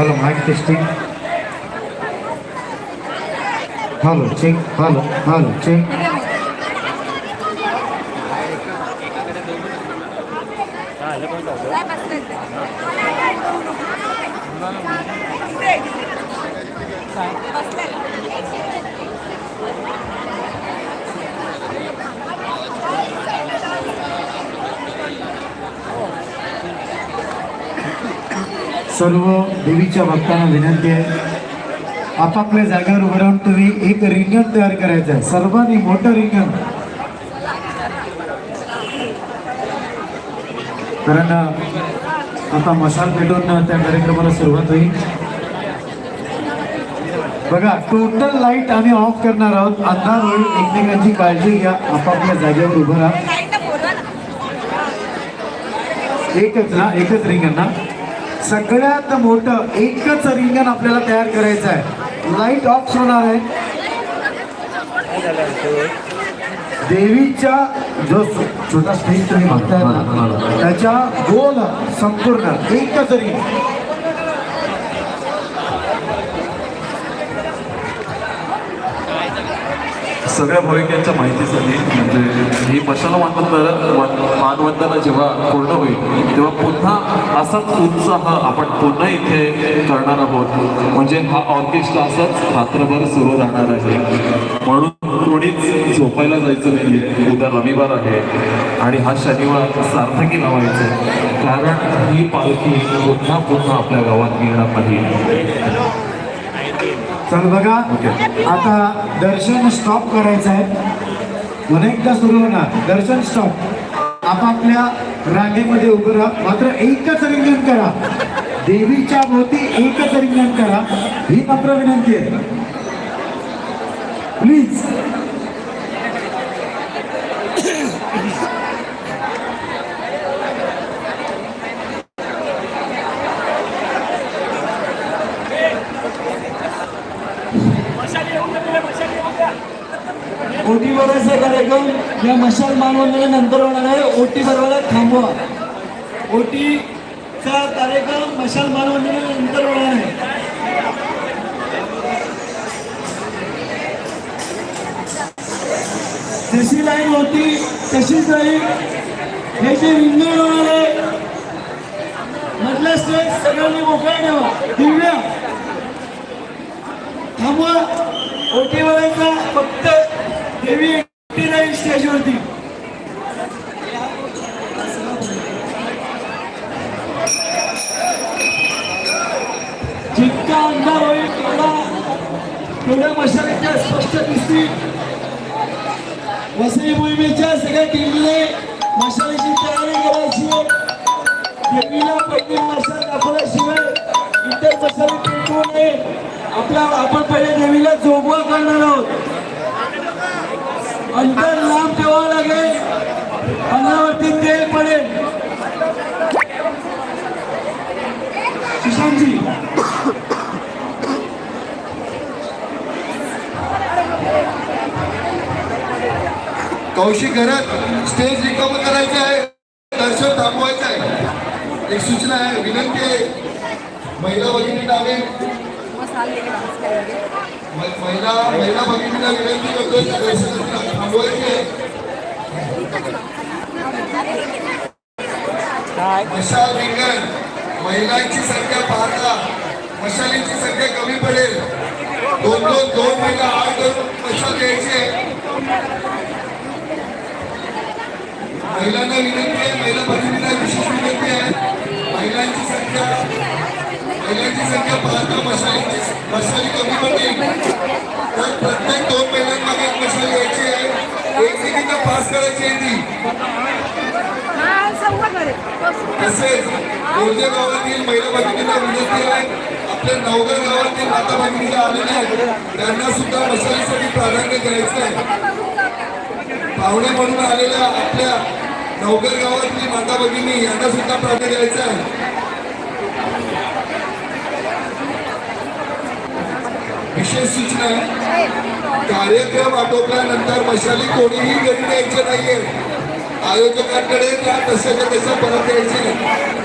Hello hello hello check hello mike testing hello check hello hello check सर्व देवीच्या भक्तांना विनंती आहे. आपापल्या जागेवर उभं राहून तुम्ही एक रिंगण तयार करायचं आहे. सर्वांनी मोठं रिंगण. कारण आता मशाल पेटवून त्या कार्यक्रमाला सुरुवात होईल. बघा टोटल लाइट आम्ही ऑफ करणार आहोत. अंधार होईल एकमेकांची काळजी घ्या. आपापल्या जागेवर उभं राहा. एकच ना एकच रिंगण ना? सगळ्यात मोठं एकच रिंगण आपल्याला तयार करायचं आहे. लाइट ऑफ होणार आहे. देवीच्या जो छोटा स्टेज तुम्ही बघताय ना त्याच्या गोल संपूर्ण एकच रिंग सगळ्या भाविकांच्या माहितीसाठी म्हणजे ही मशाला मानवंदना मानवंदना जेव्हा पूर्ण होईल तेव्हा पुन्हा असाच उत्साह आपण पुन्हा इथे करणार आहोत. म्हणजे हा ऑर्केस्ट्रा असाच रात्रभर सुरू राहणार आहे. म्हणून कोणीच झोपायला जायचं नाही उद्या रविवार आहे. आणि हा शनिवार सार्थकी लावायचा कारण ही पालखी पुन्हा पुन्हा आपल्या गावात येणार नाही. चल बघा. आता दर्शन स्टॉप करायचं आहे. पुन्हा एकदा सुरू होणार. दर्शन स्टॉप आपापल्या रांगेमध्ये उभं राहा. मात्र एकच रिंगण करा. देवीच्या भोवती एकच रिंगण करा. ही मात्र विनंती आहे. प्लीज ओटी भरायचा कार्यक्रम या मशाल मानवंदना नंतर होणार आहे. ओटी भरवायला थांबवा. ओटीचा कार्यक्रम मशाल मानवंदना नंतर होणार आहे. जशी लाईन होती तशीच राहील. हे जे रिंगण होणार आहे मधल्या स्टेज सगळ्यांनी मोकळा ठेवा. दिव्या. थांबवा. ओटीवाल्यांचा फक्त देवी. स्टेजवरती जितका अंधार होईल तेवढा तेवढ्या मशालीच्या स्पष्ट दिसतील. वसई मोहिमेच्या सगळ्या टीमने मशालीची तयारी करायची देवीला पहिली मशाल दाखवल्याशिवाय इतर मशाली पेटवू नये आपल्या आपण पहिल्या देवीला जोगवा करणार आहोत. अंतर लांब ठेवावं लागेल. अन्नावरती तेल पडेल. सुशांतजी. कौशिक घरात स्टेज रिकामं करायचं आहे. दर्शन थांबवायचं आहे. एक सूचना आहे. विनंती आहे. महिला भगिनी डावे महिला महिला भगिनीला विनंती करतो की दर्शन थांबवायचे मशाल रिंगण महिलांची संख्या पाहता मशालींची संख्या कमी पडेल. दोन दोन दोन महिला आठ दोन मशाल द्यायचे महिलांना विनंती आहे महिला प्रतिनिधींना विशेष विनंती आहे. महिलांची संख्या महिलांची संख्या पाहता मशालीची मशाली कमी पडेल. पास करायची आहे ती तसेच मोर्जे गावातील महिला भगिनीला विनंती आहे. आपल्या नवघर गावातील माता भगिनी ज्या आलेल्या आहेत त्यांना सुद्धा मशालीसाठी प्राधान्य द्यायचं आहे. पाहुणे म्हणून आलेल्या आपल्या नवकर गावातली माता भगिनी यांना सुद्धा प्राधान्य द्यायचं आहे. विशेष सूचना कार्यक्रम आटोपल्यानंतर मशाली कोणीही घरी द्यायचे नाहीये. आयोजकांकडे त्या तशाच्या तशा परत द्यायचे नाही.